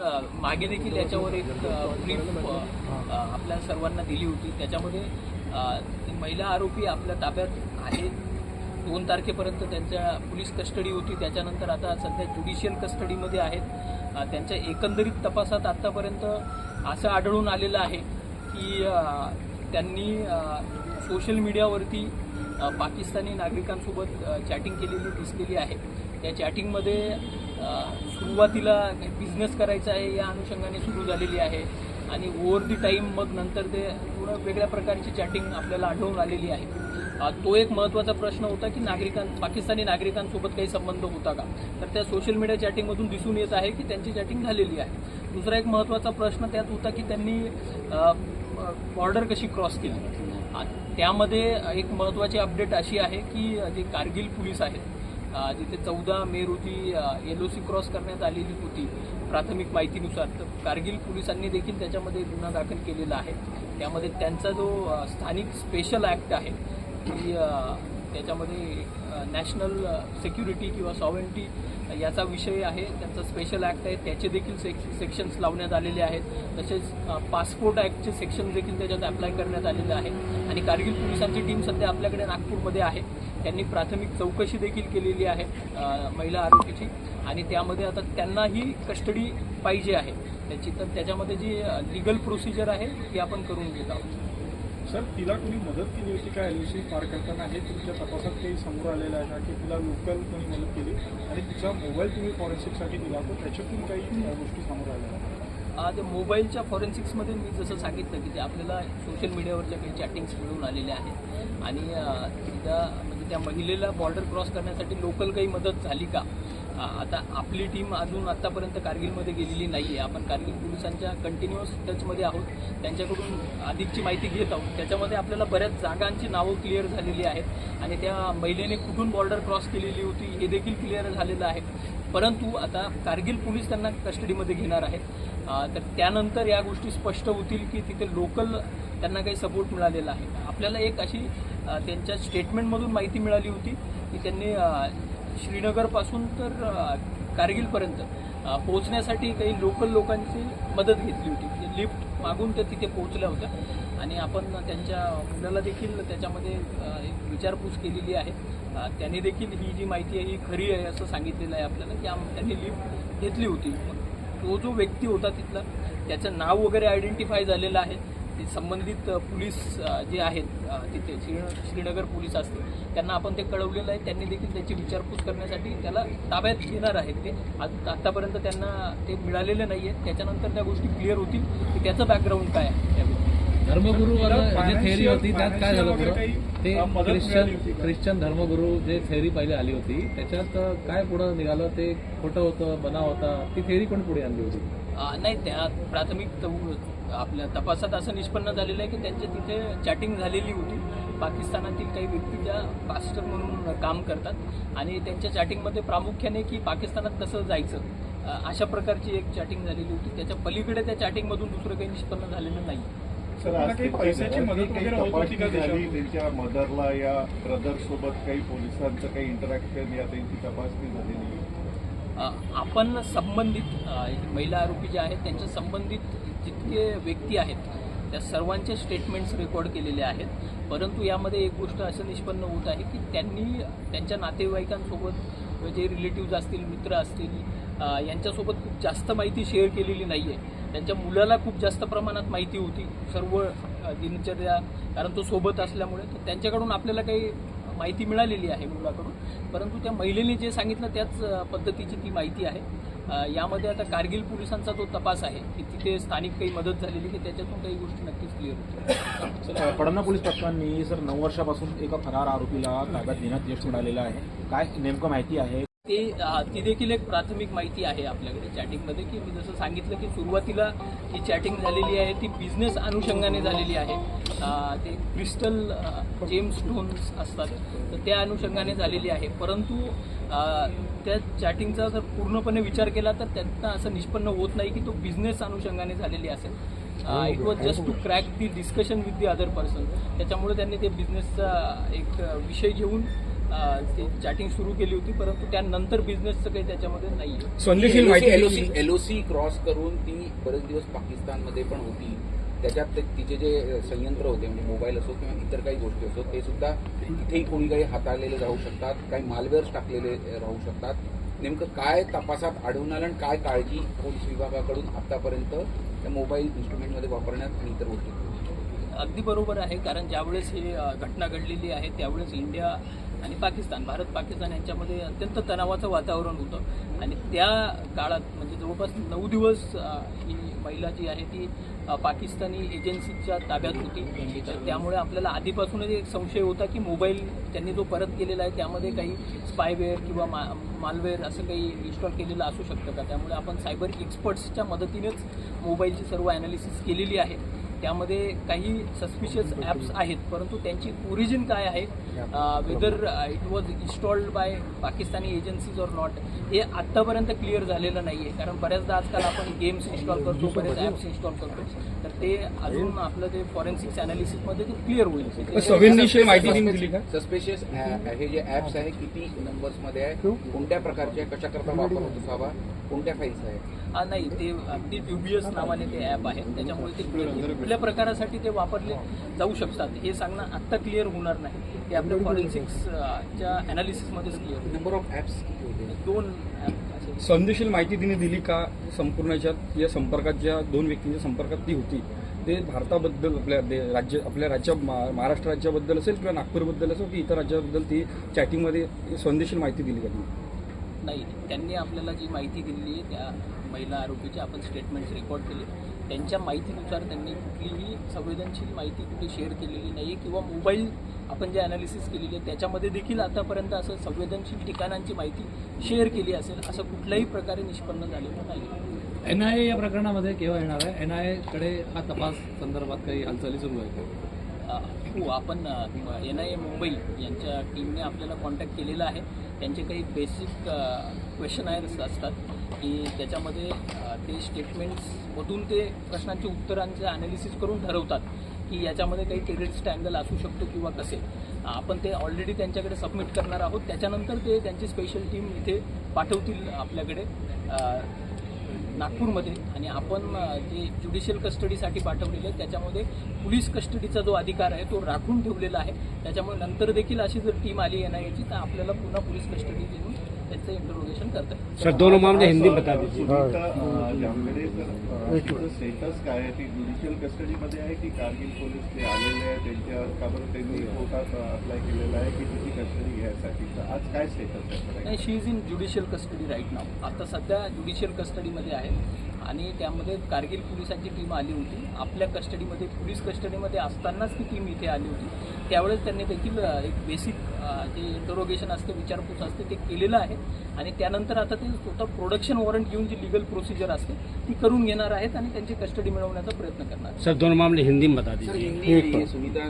मागे देखील याच्यावर एक ब्रीफ आपल्या सर्वांना दिली होती. त्याच्यामध्ये महिला आरोपी आपल्या ताब्यात आहे. दोन तारखेपर्यंत त्यांच्या पोलीस कस्टडी होती. त्याच्यानंतर आता सध्या ज्युडिशियल कस्टडीमध्ये आहेत. त्यांच्या एकंदरीत तपासात आत्तापर्यंत असं आढळून आलेलं आहे की त्यांनी सोशल मीडियावरती पाकिस्तानी नागरिकांसोबत चॅटिंग केलेली दिसलेली आहे. त्या चॅटिंगमध्ये सुरुवातीला बिझनेस करायचा आहे या अनुषंगाने सुरू झालेली आहे. आणि ओव्हर दी टाईम मग नंतर ते पूर्ण वेगळ्या प्रकारची चॅटिंग आपल्याला आढळून आलेली आहे. तो एक महत्त्वाचा प्रश्न होता की नागरिकां पाकिस्तानी नागरिकांसोबत काही संबंध होता का? तर त्या सोशल मीडिया चॅटिंगमधून दिसून येत आहे की त्यांची चॅटिंग झालेली आहे. दुसरा एक महत्त्वाचा प्रश्न त्यात होता की त्यांनी बॉर्डर कशी क्रॉस केली? त्यामध्ये एक महत्त्वाची अपडेट अशी आहे की जे कारगिल पोलीस आहेत जिथे चौदा मे रोजी एल ओ सी क्रॉस करण्यात आलेली होती. प्राथमिक माहितीनुसार तर कारगिल पोलिसांनी देखील त्याच्यामध्ये गुन्हा दाखल केलेला आहे. त्यामध्ये त्यांचा जो स्थानिक स्पेशल ॲक्ट आहे की त्याच्यामध्ये नॅशनल सेक्युरिटी किंवा सॉव्हरेंटी याचा विषय आहे त्यांचा स्पेशल ॲक्ट आहे त्याचे देखील सेक सेक्शन्स लावण्यात आलेले आहेत. तसेच पासपोर्ट ॲक्टचे सेक्शन देखील त्याच्यात अप्लाय करण्यात आलेले आहे आणि कारगिल पोलिसांची टीम सध्या आपल्याकडे नागपूरमध्ये आहे. त्यांनी प्राथमिक चौकशी देखील केलेली आहे महिला आरोग्याची. आणि त्यामध्ये आता त्यांनाही कस्टडी पाहिजे आहे. त्याची तर त्याच्यामध्ये जी लिगल प्रोसिजर आहे ती आपण करून घेत आहोत. सर तिला कोणी मदत केली होती का? एलओसी पार करताना हे तुमच्या तपासात काही समोर आलेलं आहे का की तिला लोकल कोणी मदत केली? आणि तिचा मोबाईल तुम्ही फॉरेन्सिकसाठी दिला तर त्याच्यातून काही गोष्टी समोर आल्या. आहेत? आ, मोबाईलच्या फॉरेन्सिक्समध्ये मी जसं सांगितलं की ते आपल्याला सोशल मीडियावरच्या काही चॅटिंग्स मिळून आलेल्या आहेत. आणि अ, तिला म्हणजे त्या महिलेला बॉर्डर क्रॉस करण्यासाठी लोकल काही मदत झाली का? आता आपली टीम अजून आत्तापर्यंत कारगिलमध्ये गेलेली नाही आहे आपण कारगिल पोलिसांच्या कंटिन्युअस टचमध्ये आहोत. त्यांच्याकडून अधिकची माहिती घेत आहोत. त्याच्यामध्ये आपल्याला बऱ्याच जागांची नावं क्लिअर झालेली आहेत. आणि त्या महिलेने कुठून बॉर्डर क्रॉस केलेली होती हे देखील क्लिअर झालेलं आहे. परंतु आता कारगिल पोलीस त्यांना कस्टडीमध्ये घेणार आहेत. तर त्यानंतर या गोष्टी स्पष्ट होतील की तिथे लोकल त्यांना काही सपोर्ट मिळालेला आहे. आपल्याला एक अशी त्यांच्या स्टेटमेंटमधून माहिती मिळाली होती की त्यांनी श्रीनगरपासून तर कारगिलपर्यंत पोहोचण्यासाठी काही लोकल लोकांची मदत घेतली होती. म्हणजे लिफ्ट मागून त्या तिथे पोहोचल्या होत्या. आणि आपण त्यांच्या मुलाला देखील त्याच्यामध्ये एक विचारपूस केलेली आहे. त्याने देखील ही जी माहिती आहे ही खरी आहे असं सांगितलेलं आहे आपल्याला. की आम त्यांनी लिफ्ट घेतली होती. तो जो व्यक्ती होता तिथला त्याचं नाव वगैरे आयडेंटिफाय झालेलं आहे. संबंधित पोलीस जे आहेत तिथे श्री श्रीनगर पोलीस असतील त्यांना आपण ते कळवलेलं आहे. त्यांनी देखील त्याची विचारपूस करण्यासाठी त्याला ताब्यात घेणार आहेत ते. आज आत्तापर्यंत त्यांना ते मिळालेले नाही आहेत त्याच्यानंतर त्या गोष्टी क्लिअर होतील की त्याचं बॅकग्राऊंड काय आहे त्या गोष्टी धर्मगुरू जी थेअरी होती त्यात काय झालं काही, ते ख्रिश्चन होती का? ख्रिश्चन धर्मगुरू जे थेअरी पहिले आली होती त्याच्यात काय पुढं निघालं? ते खोटं होतं बनाव होता ती थेअरी पण पुढे आणली होती. नाही त्या प्राथमिक आपल्या तपासात असं निष्पन्न झालेलं आहे की त्यांच्या तिथे चॅटिंग झालेली होती. पाकिस्तानातील काही व्यक्ती ज्या पास्टर म्हणून काम करतात आणि त्यांच्या चॅटिंगमध्ये प्रामुख्याने की पाकिस्तानात कसं जायचं अशा प्रकारची एक चॅटिंग झालेली होती. त्याच्या पलीकडे त्या चॅटिंगमधून दुसरं काही निष्पन्न झालेलं नाही. पैशाची मदत? त्यांच्या मदरला या ब्रदर सोबत काही पोलिसांचं काही इंटरॅक्शन या त्यांची तपासणी झालेली? आपण संबंधित महिला आरोपी जे आहेत त्यांच्या संबंधित जितके व्यक्ती आहेत त्या सर्वांचे स्टेटमेंट्स रेकॉर्ड केलेले आहेत. परंतु यामध्ये एक गोष्ट असं निष्पन्न होत आहे की त्यांनी त्यांच्या नातेवाईकांसोबत जे रिलेटिव्ज असतील मित्र असतील यांच्यासोबत खूप जास्त माहिती शेअर केलेली नाही आहे त्यांच्या मुलाला खूप जास्त प्रमाणात माहिती होती. सर्व दिनचर्या कारण तो सोबत असल्यामुळे तर त्यांच्याकडून आपल्याला काही माहिती मिळालेली आहे मुलाकडून. परंतु त्या महिलेने जे सांगितलं त्याच पद्धतीची ती माहिती आहे. यामध्ये आता कारगिल पोलिसांचा जो तपास आहे की तिथे स्थानिक काही मदत झालेली की त्याच्यातून काही गोष्टी नक्कीच क्लिअर होतील. सर पडणा पोलीस पथकांनी सर नऊ वर्षापासून एका फरार आरोपीला ताब्यात देण्यात यश मिळालेलं आहे. काय नेमकं माहिती आहे? ते ती देखील एक प्राथमिक माहिती आहे आपल्याकडे चॅटिंगमध्ये की मी जसं सांगितलं की सुरुवातीला ही चॅटिंग झालेली आहे ती बिझनेस अनुषंगाने झालेली आहे. ते क्रिस्टल जेम स्टोन्स असतात तर त्या अनुषंगाने झालेली आहे. परंतु त्या चॅटिंगचा जर पूर्णपणे विचार केला तर त्यातनं असं निष्पन्न होत नाही की तो बिझनेस अनुषंगाने झालेली असेल. It was just to crack the discussion with the other person त्याच्यामुळे त्यांनी ते बिझनेसचा एक विषय घेऊन चॅटिंग सुरू केली होती परंतु त्यानंतर बिझनेसचं काही त्याच्यामध्ये नाही आहे संदेशील माहिती एलओसी. एलओसी क्रॉस करून ती बरेच दिवस पाकिस्तानमध्ये पण होती. त्याच्यात ते तिचे जे संयंत्र होते म्हणजे मोबाईल असो किंवा इतर काही गोष्टी असो ते सुद्धा इथेही कोणी काही हाताळलेले राहू शकतात काही मालवेअर्स टाकलेले राहू शकतात. नेमकं काय तपासात आढळून आलं आणि काय काळजी पोलीस विभागाकडून आतापर्यंत त्या मोबाईल इन्स्ट्रुमेंटमध्ये वापरण्यात आणि इतर गोष्टी? अगदी बरोबर आहे कारण ज्यावेळेस ही घटना घडलेली आहे त्यावेळेस इंडिया आणि पाकिस्तान भारत पाकिस्तान यांच्यामध्ये अत्यंत तणावाचं वातावरण होतं. आणि त्या काळात म्हणजे जवळपास नऊ दिवस ही महिला जी आहे ती पाकिस्तानी एजन्सीच्या ताब्यात होती. तर त्यामुळे आपल्याला आधीपासूनच एक संशय होता की मोबाईल त्यांनी जो परत केलेला आहे त्यामध्ये काही स्पायवेअर किंवा मा मालवेअर असं काही इन्स्टॉल केलेलं असू शकतं का? त्यामुळे आपण सायबर एक्सपर्ट्सच्या मदतीनेच मोबाईलची सर्व ॲनालिसिस केलेली आहे. त्यामध्ये काही सस्पिशियस ॲप्स आहेत परंतु त्यांची ओरिजिन काय आहे? Whether it was installed by Pakistani agencies or not हे आत्तापर्यंत क्लिअर झालेलं नाही आहे कारण बऱ्याचदा आजकाल आपण गेम्स इन्स्टॉल करतो बरेच ॲप्स इन्स्टॉल करतो. तर ते अजून आपलं ते फॉरेन्सिक्स अनालिसिसमध्ये ते क्लिअर होईल. संवेदनशील माहिती त्यांनी दिली का? सस्पेशियस हे जे ऍप्स आहे किती नंबर्समध्ये आहे? कोणत्या प्रकारचे कशाकरता वापर होत असावा कोणत्या फाईल्स आहे हा, नाही ते अगदी ड्युबियस नावाने ते ॲप आहे. त्याच्यामुळे ते कुठल्या प्रकारासाठी ते वापरले जाऊ शकतात हे सांगणं आत्ता क्लिअर होणार नाही. ते आपल्या फॉरेन्सिक्सच्या अनालिसिसमध्येच क्लिअर नंबर ऑफ होते? दोन ॲप असे. संदेशील माहिती तिने दिली का संपूर्ण याच्यात या संपर्कात ज्या दोन व्यक्तींच्या संपर्कात ती होती ते भारताबद्दल आपल्या दे- राज्य आपल्या राज्या मा- महाराष्ट्र राज्याबद्दल असेल किंवा नागपूरबद्दल असेल की इतर राज्याबद्दल ती चॅटिंगमध्ये संदेशील माहिती दिली का तिने? नाही. त्यांनी आपल्याला जी माहिती दिली आहे त्या महिला आरोपीची आपण स्टेटमेंट्स रेकॉर्ड केले. त्यांच्या माहितीनुसार त्यांनी कुठलीही संवेदनशील माहिती कुठे शेअर केलेली नाही आहे किंवा मोबाईल आपण जे अनालिसिस केलेली आहे त्याच्यामध्ये देखील आतापर्यंत असं संवेदनशील ठिकाणांची माहिती शेअर केली असेल असं कुठल्याही प्रकारे निष्पन्न झालेलं नाही एन आय ए या प्रकरणामध्ये केव्हा येणार आहे? एन आय एकडे हा तपास संदर्भात काही हालचाली सुरू आहे हो आपण एन आय ए मुंबई यांच्या टीमने आपल्याला कॉन्टॅक्ट केलेला आहे. त्यांचे काही बेसिक क्वेश्चनायर्स असतात की त्याच्यामध्ये ते स्टेटमेंट्समधून ते प्रश्नांची उत्तरांचे ॲनालिसिस करून ठरवतात की याच्यामध्ये काही क्रेडिट स्टँडल असू शकतो किंवा कसे. आपण ते ऑलरेडी त्यांच्याकडे सबमिट करणार आहोत. त्याच्यानंतर ते त्यांची स्पेशल टीम इथे पाठवतील आपल्याकडे. नागपूरमध्ये आणि आपण जे ज्युडिशियल कस्टडीसाठी पाठवलेले आहे त्याच्यामध्ये पोलीस कस्टडीचा जो अधिकार आहे तो राखून ठेवलेला आहे. त्याच्यामुळे नंतर देखील अशी जर टीम आली एन आय एची तर आपल्याला पुन्हा पोलीस कस्टडी देऊन त्यांचं इंटरोगेशन करता येईल. सर दोनों मामले हिंदी बता स्टेटस काय आहे? ती ज्युडिशियल कस्टडीमध्ये आहे की कारगिल पोलीस जे आलेले त्यांच्या का बरं त्यांनी कोर्टात अप्लाय केलेला आहे की तिची कस्टडी घ्यायसाठी. तर आज काय स्टेटस आहे? She is in judicial custody right नाव आता सध्या ज्युडिशियल कस्टडीमध्ये आहे. आणि त्यामध्ये कारगिल पोलिसांची टीम आली होती. आपल्या कस्टडीमध्ये पोलीस कस्टडीमध्ये असतानाच ती टीम इथे आली होती. त्यावेळेस त्यांनी देखील एक बेसिक जे इंटरोगेशन असते विचारपूस असते ते केलेलं आहे. आणि त्यानंतर आता ते स्वतः प्रोडक्शन वॉरंट घेऊन जी लिगल प्रोसिजर असते ती करून घेणार आहेत आणि त्यांची कस्टडी मिळवण्याचा प्रयत्न करणार. सर दोनों मामले हिंदी में बता ये सुनीता